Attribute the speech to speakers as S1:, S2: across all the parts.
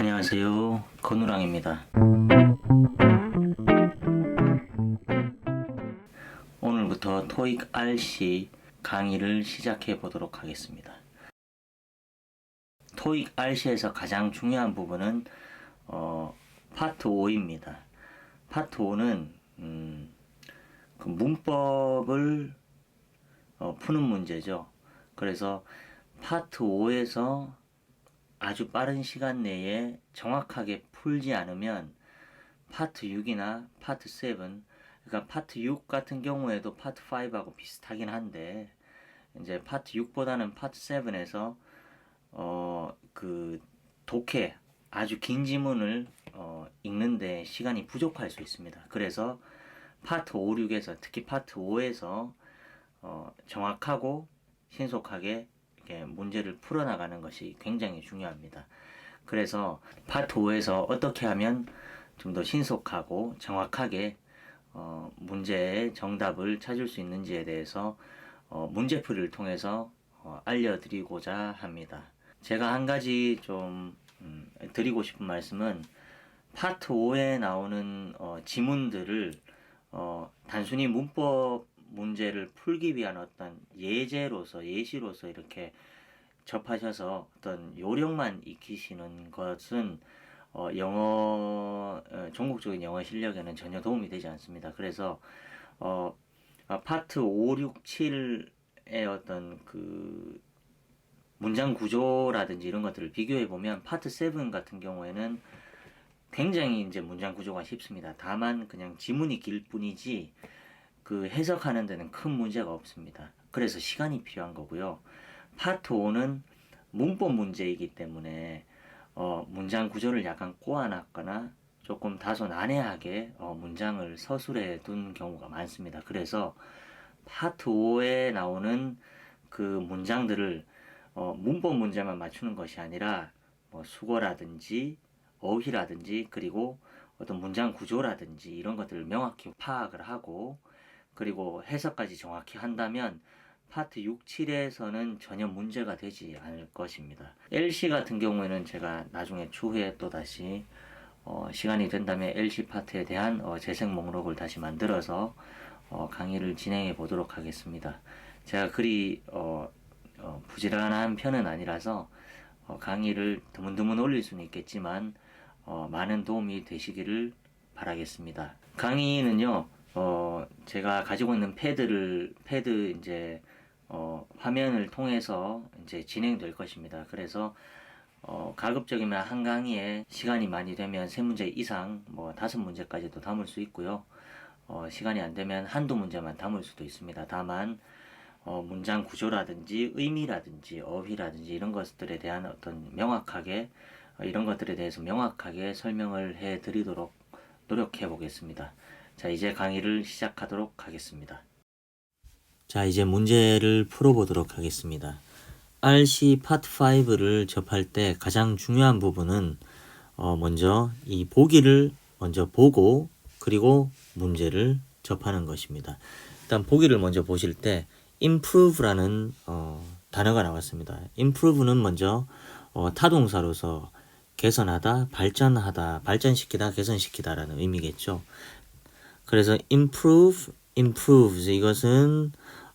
S1: 안녕하세요. 건우랑입니다. 오늘부터 토익 RC 강의를 시작해 보도록 하겠습니다. 토익 RC에서 가장 중요한 부분은 어, 파트 5입니다. 파트 5는 음, 그 문법을 어, 푸는 문제죠. 그래서 파트 5에서 아주 빠른 시간 내에 정확하게 풀지 않으면 파트 6이나 파트 7, 그러니까 파트 6 같은 경우에도 파트 5하고 비슷하긴 한데 이제 파트 6보다는 파트 7에서 어 그 독해 아주 긴 지문을 어 읽는데 시간이 부족할 수 있습니다. 그래서 파트 5, 6에서 특히 파트 5에서 어 정확하고 신속하게 이렇게 문제를 풀어나가는 것이 굉장히 중요합니다. 그래서 파트 5에서 어떻게 하면 좀 더 신속하고 정확하게 어, 문제의 정답을 찾을 수 있는지에 대해서 어, 문제풀이를 통해서 어, 알려드리고자 합니다. 제가 한 가지 좀 음, 드리고 싶은 말씀은 파트 5에 나오는 어, 지문들을 어, 단순히 문법 문제를 풀기 위한 어떤 예제로서 예시로서 이렇게 접하셔서 어떤 요령만 익히시는 것은 어, 영어 어, 전국적인 영어 실력에는 전혀 도움이 되지 않습니다. 그래서 어, 아, 파트 5, 6, 7의 어떤 그 문장 구조라든지 이런 것들을 비교해 보면 파트 7 같은 경우에는 굉장히 이제 문장 구조가 쉽습니다. 다만 그냥 지문이 길 뿐이지 그 해석하는 데는 큰 문제가 없습니다. 그래서 시간이 필요한 거고요. 파트 5는 문법 문제이기 때문에 어, 문장 구조를 약간 꼬아놨거나 조금 다소 난해하게 어, 문장을 서술해 둔 경우가 많습니다. 그래서 파트 5에 나오는 그 문장들을 어, 문법 문제만 맞추는 것이 아니라 뭐 수거라든지 어휘라든지 그리고 어떤 문장 구조라든지 이런 것들을 명확히 파악을 하고 그리고 해석까지 정확히 한다면 파트 6, 7에서는 전혀 문제가 되지 않을 것입니다. LC 같은 경우에는 제가 나중에 추후에 또 다시 어, 시간이 된다면 LC 파트에 대한 어, 재생 목록을 다시 만들어서 어, 강의를 진행해 보도록 하겠습니다. 제가 그리 어, 어, 부지런한 편은 아니라서 어, 강의를 드문드문 올릴 수는 있겠지만 어, 많은 도움이 되시기를 바라겠습니다. 강의는요, 어, 제가 가지고 있는 패드를 패드 이제 어, 화면을 통해서 이제 진행될 것입니다. 그래서 어, 가급적이면 한 강의에 시간이 많이 되면 세 문제 이상, 뭐 다섯 문제까지도 담을 수 있고요. 어, 시간이 안 되면 한두 문제만 담을 수도 있습니다. 다만 어, 문장 구조라든지 의미라든지 어휘라든지 이런 것들에 대한 어떤 명확하게 어, 이런 것들에 대해서 명확하게 설명을 해 드리도록 노력해 보겠습니다. 자, 이제 강의를 시작하도록 하겠습니다. 자, 이제 문제를 풀어보도록 하겠습니다. RC 파트 5를 접할 때 가장 중요한 부분은 어, 먼저 이 보기를 먼저 보고 그리고 문제를 접하는 것입니다. 일단 보기를 먼저 보실 때 improve라는 어, 단어가 나왔습니다. improve는 먼저 어, 타동사로서 개선하다, 발전하다, 발전시키다, 개선시키다라는 의미겠죠. 그래서 improve, improves 이것은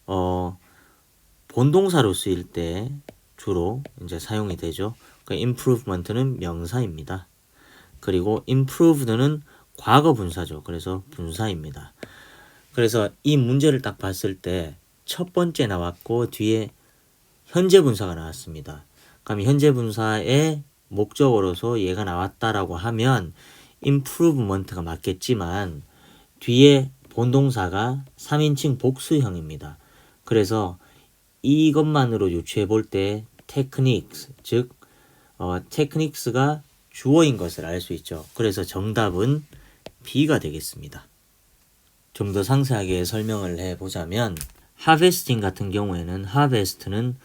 S1: 어, 본동사로 쓰일 때 주로 이제 사용이 되죠. 그 improvement는 명사입니다. 그리고 improved는 과거 분사죠. 그래서 분사입니다. 그래서 이 문제를 딱 봤을 때 첫 번째 나왔고 뒤에 현재 분사가 나왔습니다. 그럼 현재 분사의 목적어로서 얘가 나왔다라고 하면 improvement가 맞겠지만 뒤에 본동사가 3인칭 복수형입니다. 그래서 이것만으로 유추해 볼 때 techniques 즉 어, techniques가 주어인 것을 알 수 있죠. 그래서 정답은 B가 되겠습니다. 좀 더 상세하게 설명을 해 보자면 harvesting 같은 경우에는 harvest는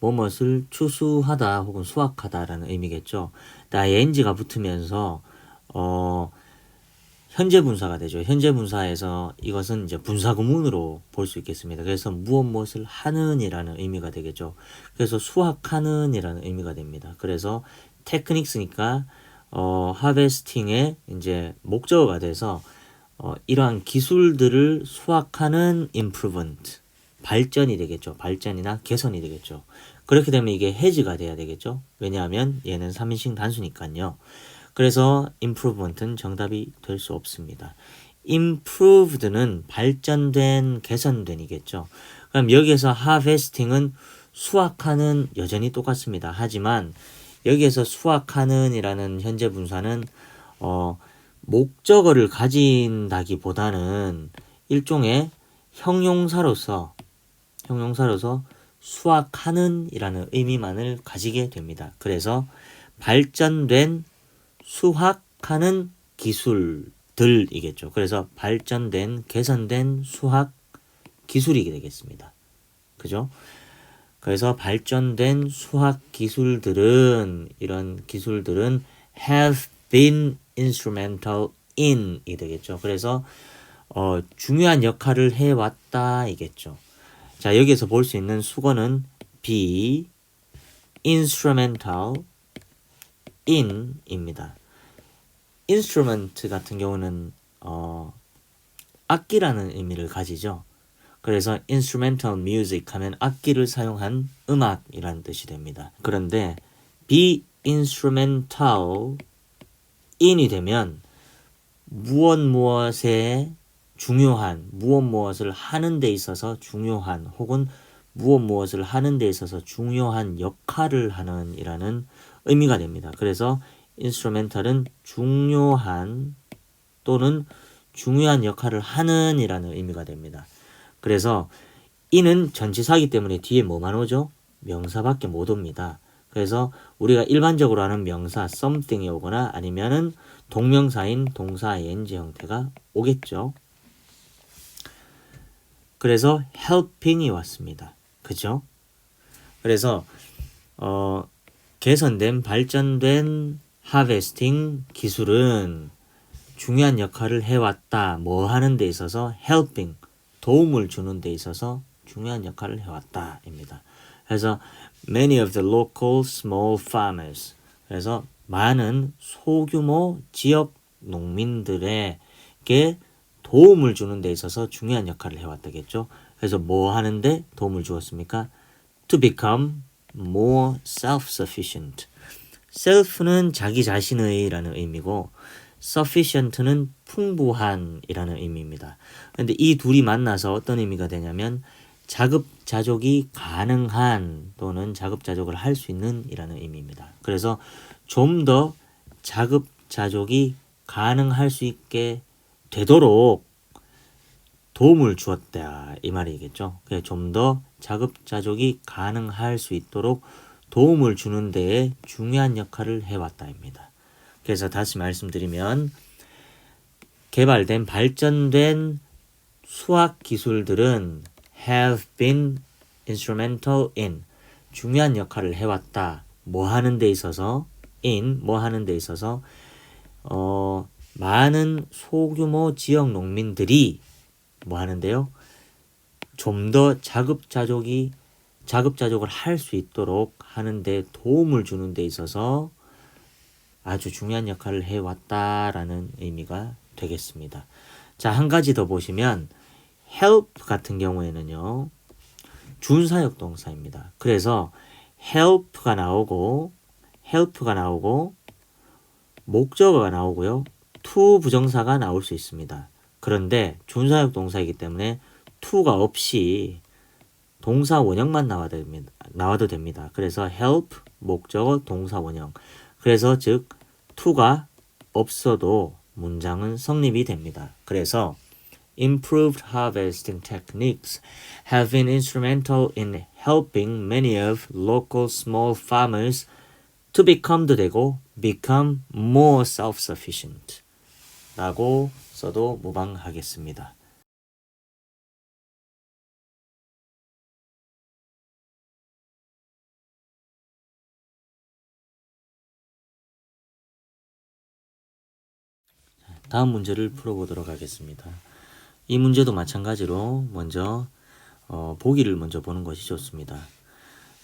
S1: 뭐뭇을 추수하다 혹은 수확하다라는 의미겠죠. ing가 붙으면서 어 현재 분사가 되죠. 현재 분사에서 이것은 이제 분사 구문으로 볼 수 있겠습니다. 그래서 무엇 무엇을 하는이라는 의미가 되겠죠. 그래서 수학하는이라는 의미가 됩니다. 그래서 테크닉스니까
S2: 어, 하베스팅의 이제 목적어가 돼서 어, 이러한 기술들을 수확하는 improvement 발전이 되겠죠. 발전이나 개선이 되겠죠. 그렇게 되면 이게 해지가 돼야 되겠죠. 왜냐하면 얘는 3인칭 단수니까요. 그래서 improvement는 정답이 될 수 없습니다. improved는 발전된, 개선된이겠죠. 그럼 여기에서 harvesting은 수확하는 여전히 똑같습니다. 하지만 여기에서 수확하는이라는 현재 분사는 어, 목적어를 가진다기보다는 일종의 형용사로서 형용사로서 수확하는이라는 의미만을 가지게 됩니다. 그래서 발전된 수확하는 기술들이겠죠. 그래서 발전된 개선된 수학 기술이 되겠습니다. 그죠? 그래서 발전된 수학 기술들은 이런 기술들은 have been instrumental in이 되겠죠. 그래서 어, 중요한 역할을 해왔다 이겠죠. 자 여기에서 볼 수 있는 수거는 be instrumental in입니다. instrument 같은 경우는 어, 악기라는 의미를 가지죠. 그래서 instrumental music 하면 악기를 사용한 음악이라는 뜻이 됩니다. 그런데 be instrumental in이 되면 무엇 무엇에 중요한 무엇 무엇을 하는 데 있어서 중요한 혹은 무엇 무엇을 하는 데 있어서 중요한 역할을 하는 이라는 의미가 됩니다. 그래서 instrumental은 중요한 또는 중요한 역할을 하는 이라는 의미가 됩니다. 그래서 이는 전치사이기 때문에 뒤에 뭐만 오죠? 명사밖에 못 옵니다. 그래서 우리가 일반적으로 하는 명사 something이 오거나 아니면은 동명사인 동사 ing 형태가 오겠죠. 그래서 helping이 왔습니다. 그죠? 그래서 어, 개선된 발전된 harvesting 기술은 중요한 역할을 해왔다. 뭐 하는 데 있어서 helping 도움을 주는 데 있어서 중요한 역할을 해왔다입니다. 그래서 many of the local small farmers 그래서 많은 소규모 지역 농민들에게 도움을 주는 데 있어서 중요한 역할을 해왔다겠죠. 그래서 뭐 하는데 도움을 주었습니까? To become more self-sufficient. self는 자기 자신의라는 의미고 sufficient는 풍부한이라는 의미입니다. 근데 이 둘이 만나서 어떤 의미가 되냐면 자급자족이 가능한 또는 자급자족을 할 수 있는 이라는 의미입니다. 그래서 좀 더 자급자족이 가능할 수 있게 되도록 도움을 주었다 이 말이겠죠. 좀더 자급자족이 가능할 수 있도록 도움을 주는 데에 중요한 역할을 해왔다입니다. 그래서 다시 말씀드리면 개발된 발전된 수학 기술들은 have been instrumental in 중요한 역할을 해왔다. 뭐 하는 데 있어서 in 뭐 하는 데 있어서 어 많은 소규모 지역 농민들이 뭐 하는데요? 좀 더 자급자족이 자급자족을 할 수 있도록 하는데 도움을 주는 데 있어서 아주 중요한 역할을 해왔다라는 의미가 되겠습니다. 자, 한 가지 더 보시면 help 같은 경우에는요. 준사역 동사입니다. 그래서 help가 나오고 help가 나오고 목적어가 나오고요. to 부정사가 나올 수 있습니다. 그런데 준사역 동사이기 때문에 to가 없이 동사 원형만 나와도 됩니다. 나와도 됩니다. 그래서 help 목적어 동사 원형. 그래서 즉 to가 없어도 문장은 성립이 됩니다. 그래서 improved harvesting techniques have been instrumental in helping many of local small farmers to become도 되고 become more self-sufficient 라고 써도 무방하겠습니다. 다음 문제를 풀어보도록 하겠습니다. 이 문제도 마찬가지로 먼저 어, 보기를 먼저 보는 것이 좋습니다.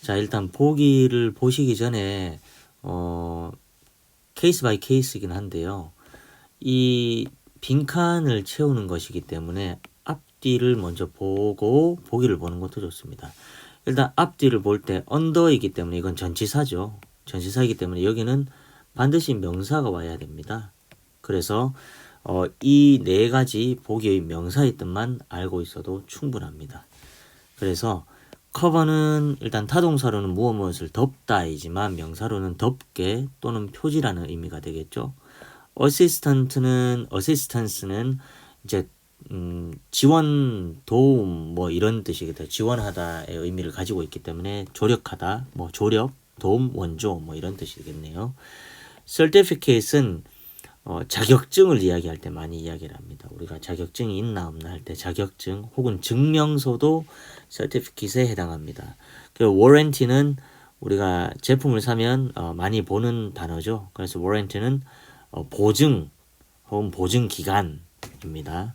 S2: 자 일단 보기를 보시기 전에 어, 케이스 바이 케이스이긴 한데요. 이 빈칸을 채우는 것이기 때문에 앞뒤를 먼저 보고 보기를 보는 것도 좋습니다. 일단 앞뒤를 볼 때 언더이기 때문에 이건 전치사죠. 전치사이기 때문에 여기는 반드시 명사가 와야 됩니다. 그래서 어, 이 네 가지 보기의 명사의 뜻만 알고 있어도 충분합니다. 그래서 커버는 일단 타동사로는 무엇 무엇을 덮다이지만 명사로는 덮게 또는 표지라는 의미가 되겠죠. 어시스턴트는 어시스턴스는 이제 음, 지원 도움 뭐 이런 뜻이겠다. 지원하다의 의미를 가지고 있기 때문에 조력하다 뭐 조력 도움 원조 뭐 이런 뜻이겠네요. certificate은 어, 자격증을 이야기할 때 많이 이야기를 합니다. 우리가 자격증이 있나 없나 할 때 자격증 혹은 증명서도 certificate에 해당합니다. 그 warranty는 우리가 제품을 사면 어, 많이 보는 단어죠. 그래서 warranty는 어, 보증 혹은 보증 기간입니다.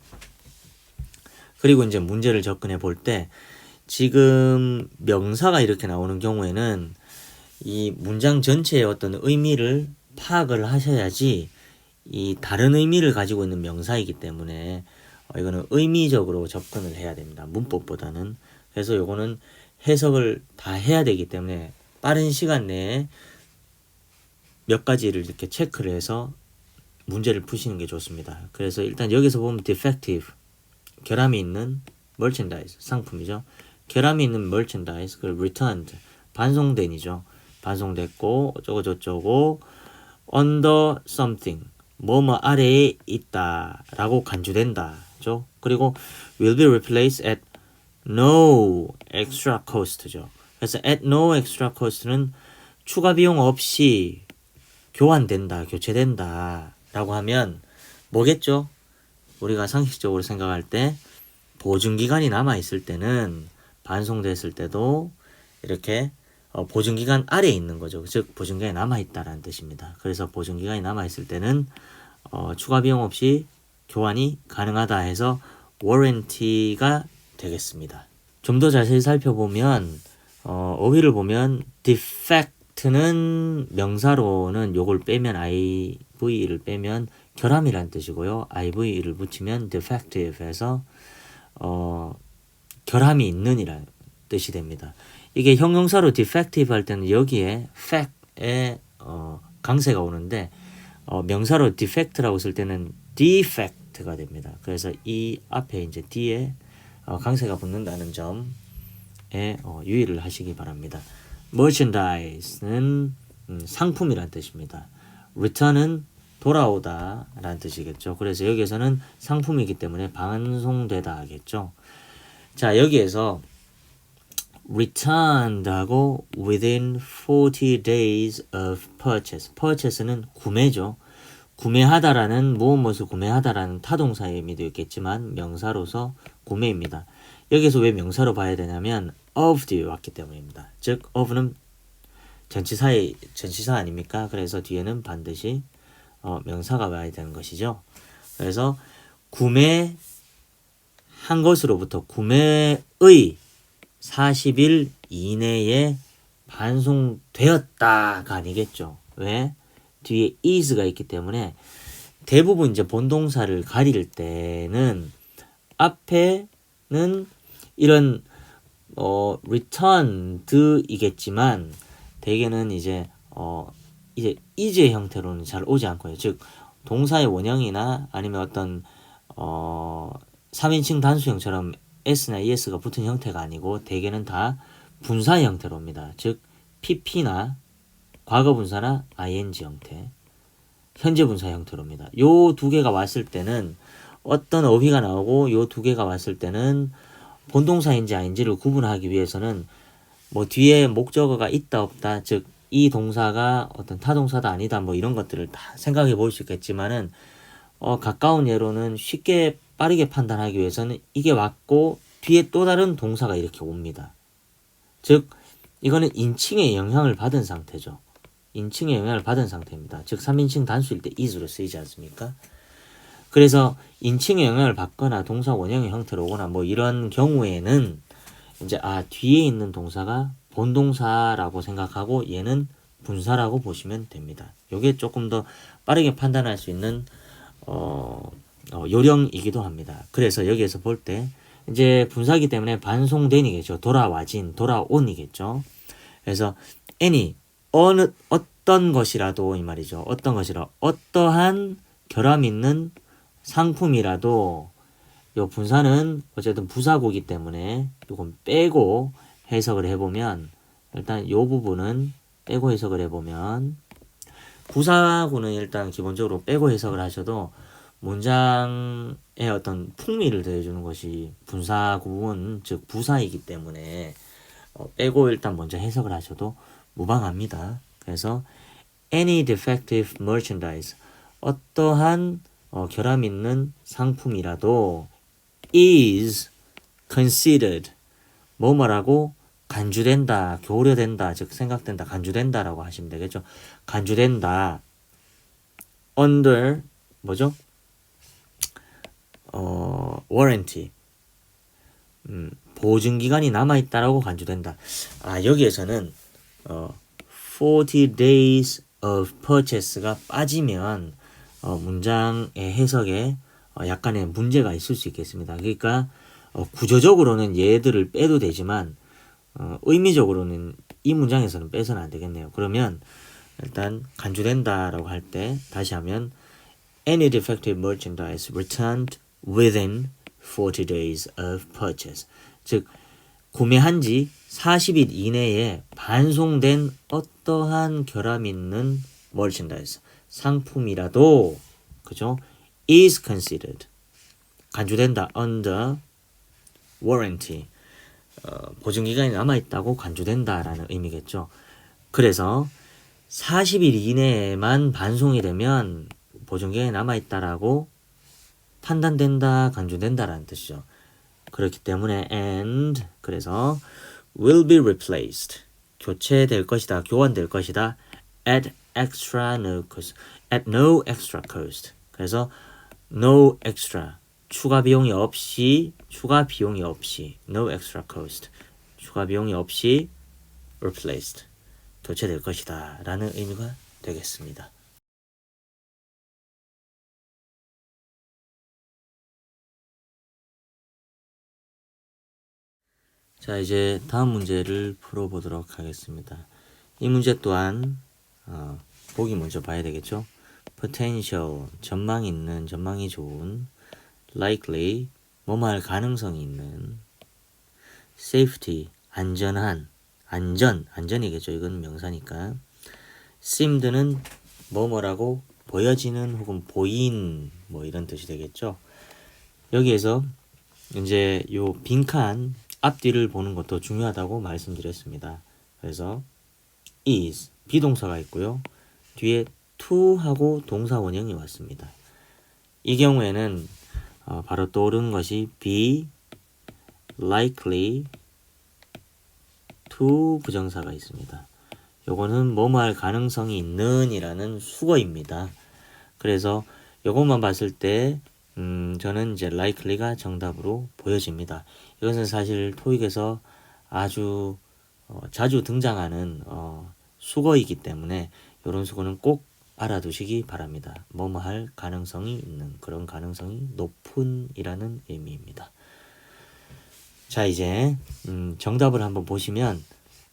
S2: 그리고 이제 문제를 접근해 볼 때 지금 명사가 이렇게 나오는 경우에는 이 문장 전체의 어떤 의미를 파악을 하셔야지 이 다른 의미를 가지고 있는 명사이기 때문에 어, 이거는 의미적으로 접근을 해야 됩니다. 문법보다는. 그래서 요거는 해석을 다 해야 되기 때문에 빠른 시간 내에 몇 가지를 이렇게 체크를 해서 문제를 푸시는 게 좋습니다. 그래서 일단 여기서 보면 defective 결함이 있는 merchandise 상품이죠. 결함이 있는 merchandise 그리고 returned 반송된이죠. 반송됐고 어쩌고 저쩌고 under something 뭐뭐 아래에 있다라고 간주된다죠. 그리고 will be replaced at no extra cost죠. 그래서 at no extra cost는 추가 비용 없이 교환된다, 교체된다 라고 하면 뭐겠죠? 우리가 상식적으로 생각할 때 보증 기간이 남아 있을 때는 반송됐을 때도 이렇게 어, 보증 기간 아래에 있는 거죠. 즉 보증 기간이 남아 있다라는 뜻입니다. 그래서 보증 기간이 남아 있을 때는 어, 추가 비용 없이 교환이 가능하다 해서 warranty가 되겠습니다. 좀 더 자세히 살펴보면 어, 어휘를 보면 defect는 명사로는 요걸 빼면 iv를 빼면 결함이란 뜻이고요. iv를 붙이면 defective에서 어, 결함이 있는이란 뜻이 됩니다. 이게 형용사로 defective 할 때는 여기에 fact에 어, 강세가 오는데 어, 명사로 defect라고 쓸 때는 defect가 됩니다. 그래서 이 앞에 이제 뒤에 어, 강세가 붙는다는 점에 어, 유의를 하시기 바랍니다. merchandise는 음, 상품이란 뜻입니다. Return은 돌아오다 라는 뜻이겠죠. 그래서 여기에서는 상품이기 때문에 반송되다 하겠죠. 자 여기에서 returned하고 within 40 days of purchase. purchase는 구매죠. 구매하다라는 무엇 무엇을 구매하다라는 타동사의 의미도 있겠지만 명사로서 구매입니다. 여기서 왜 명사로 봐야 되냐면 of 뒤에 왔기 때문입니다. 즉 of는 전치사의 전치사 아닙니까? 그래서 뒤에는 반드시 어, 명사가 와야 되는 것이죠. 그래서 구매 한 것으로부터 구매의 40일 이내에 반송되었다가 아니겠죠. 왜? 뒤에 is가 있기 때문에 대부분 이제 본동사를 가릴 때는 앞에는 이런 어 returned이겠지만 대개는 이제 어 이제 이제 형태로는 잘 오지 않고요. 즉 동사의 원형이나 아니면 어떤 어 3인칭 단수형처럼 s나 es가 붙은 형태가 아니고 대개는 다 분사 형태로 옵니다. 즉 pp나 과거 분사나 ing 형태, 현재 분사 형태로 옵니다. 요 두 개가 왔을 때는 어떤 어휘가 나오고 요 두 개가 왔을 때는 본동사인지 아닌지를 구분하기 위해서는 뭐 뒤에 목적어가 있다 없다 즉 이 동사가 어떤 타 동사다 아니다 뭐 이런 것들을 다 생각해 볼 수 있겠지만은 어 가까운 예로는 쉽게 빠르게 판단하기 위해서는 이게 왔고 뒤에 또 다른 동사가 이렇게 옵니다. 즉 이거는 인칭의 영향을 받은 상태죠. 인칭의 영향을 받은 상태입니다. 즉 3인칭 단수일 때 is로 쓰이지 않습니까? 그래서 인칭의 영향을 받거나 동사 원형의 형태로 오거나 뭐 이런 경우에는 이제 아 뒤에 있는 동사가 본동사라고 생각하고 얘는 분사라고 보시면 됩니다. 이게 조금 더 빠르게 판단할 수 있는 어, 어, 요령이기도 합니다. 그래서 여기에서 볼 때 이제 분사기 때문에 반송된이겠죠. 돌아와진, 돌아온이겠죠. 그래서 any 어느 어떤 것이라도 이 말이죠. 어떤 것이라 어떠한 결함 있는 상품이라도 요 분사는 어쨌든 부사고기 때문에 요건 빼고 해석을 해보면 일단 요 부분은 빼고 해석을 해보면 부사구는 일단 기본적으로 빼고 해석을 하셔도 문장의 어떤 풍미를 더해주는 것이 분사구문 즉 부사이기 때문에 어, 빼고 일단 먼저 해석을 하셔도 무방합니다. 그래서 any defective merchandise 어떠한 어, 결함 있는 상품이라도 is considered 뭐뭐라고 간주된다, 교류된다, 즉 생각된다, 간주된다라고 하시면 되겠죠. 간주된다. under 뭐죠? 어, warranty. 음, 보증 기간이 남아 있다라고 간주된다. 아, 여기에서는 어, 40 days of purchase가 빠지면 어, 문장의 해석에 어, 약간의 문제가 있을 수 있겠습니다. 그러니까 어, 구조적으로는 얘들을 빼도 되지만 어, 의미적으로는 이 문장에서는 빼서는 안 되겠네요. 그러면 일단 간주된다라고 할 때 다시 하면 any defective merchandise returned within 40 days of purchase. 즉 구매한 지 40일 이내에 반송된 어떠한 결함 있는 merchandise 상품이라도 그죠? Is considered 간주된다 under warranty 어, 보증 기간이 남아 있다고 간주된다라는 의미겠죠. 그래서 40일 이내에만 반송이 되면 보증 기간이 남아 있다라고 판단된다, 간주된다라는 뜻이죠. 그렇기 때문에 and 그래서 will be replaced 교체될 것이다, 교환될 것이다 at extra no cost, at no extra cost. 그래서 no extra 추가 비용이 없이 추가 비용이 없이 no extra cost 추가 비용이 없이 replaced 교체될 것이다 라는 의미가 되겠습니다. 자 이제 다음 문제를 풀어보도록 하겠습니다. 이 문제 또한 어, 보기 먼저 봐야 되겠죠. Potential 전망 있는 전망이 좋은 likely 뭐뭐할 가능성이 있는 safety 안전한 안전 안전이겠죠. 이건 명사니까. seemed는 뭐뭐라고 보여지는 혹은 보인 뭐 이런 뜻이 되겠죠. 여기에서 이제 요 빈칸 앞뒤를 보는 것도 중요하다고 말씀드렸습니다. 그래서 is 비동사가 있고요. 뒤에 to하고 동사 원형이 왔습니다 이 경우에는 어, 바로 떠오르는 것이 be likely to 부정사가 있습니다. 요거는 뭐뭐 할 가능성이 있는 이라는 수거입니다. 그래서 요것만 봤을 때 음, 저는 이제 likely가 정답으로 보여집니다. 이것은 사실 토익에서 아주 어, 자주 등장하는 어, 수거이기 때문에 이런 수거는 꼭 알아두시기 바랍니다. 뭐뭐 할 가능성이 있는 그런 가능성이 높은이라는 의미입니다. 자 이제 음, 정답을 한번 보시면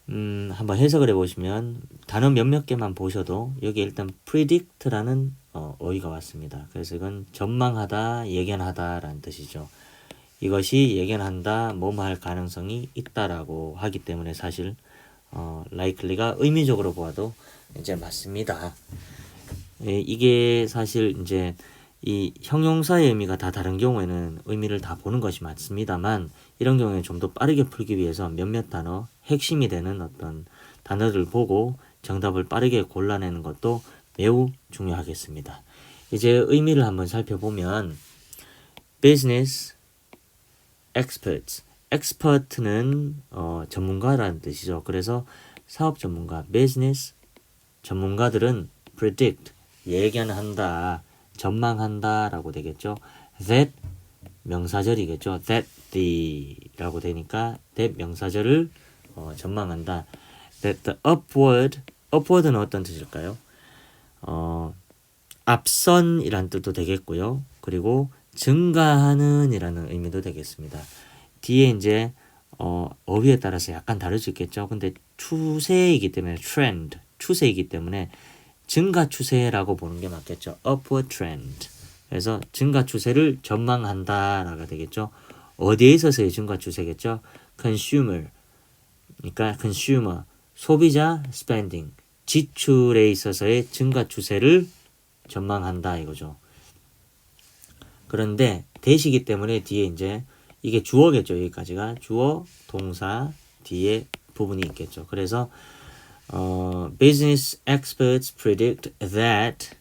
S2: 음, 한번 해석을 해보시면 단어 몇몇 개만 보셔도 여기 일단 predict라는 어, 어휘가 왔습니다. 그래서 이건 전망하다, 예견하다라는 뜻이죠. 이것이 예견한다, 뭐뭐 할 가능성이 있다라고 하기 때문에 사실 어, likely가 의미적으로 보아도 이제 맞습니다. 예, 이게 사실 이제 이 형용사의 의미가 다 다른 경우에는 의미를 다 보는 것이 맞습니다만 이런 경우에 좀 더 빠르게 풀기 위해서 몇몇 단어 핵심이 되는 어떤 단어를 보고 정답을 빠르게 골라내는 것도 매우 중요하겠습니다. 이제 의미를 한번 살펴보면 business experts expert는 어, 전문가라는 뜻이죠. 그래서 사업 전문가 business 전문가들은 predict 예견한다, 전망한다라고 되겠죠. That 명사절이겠죠. That the라고 되니까 that 명사절을 어, 전망한다. That the upward upward는 어떤 뜻일까요? 어, 앞선이란 뜻도 되겠고요. 그리고 증가하는이라는 의미도 되겠습니다. 뒤에 이제 어, 어휘에 따라서 약간 다를 수 있겠죠. 근데 추세이기 때문에 trend, 추세이기 때문에 증가 추세라고 보는 게 맞겠죠. upward trend. 그래서 증가 추세를 전망한다라가 되겠죠. 어디에 있어서의 증가 추세겠죠? consumer. 그러니까 consumer, 소비자 spending, 지출에 있어서의 증가 추세를 전망한다 이거죠. 그런데 대시기 때문에 뒤에 이제 이게 주어겠죠. 여기까지가 주어, 동사 뒤에 부분이 있겠죠. 그래서 어, business experts predict that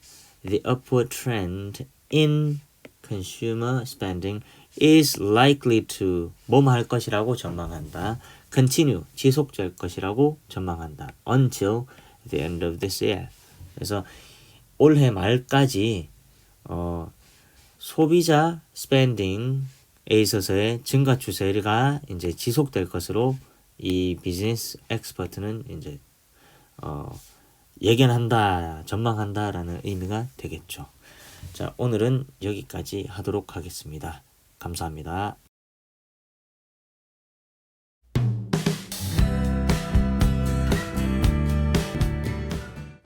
S2: the upward trend in consumer spending is likely to 뭐뭐 할 것이라고 전망한다. continue 지속될 것이라고 전망한다. until the end of this year. 그래서 올해 말까지 어, 소비자 spending에 있어서의 증가 추세가 이제 지속될 것으로 이 비즈니스 엑스퍼트는 이제 어, 예견한다, 전망한다라는 의미가 되겠죠. 자, 오늘은 여기까지 하도록 하겠습니다. 감사합니다.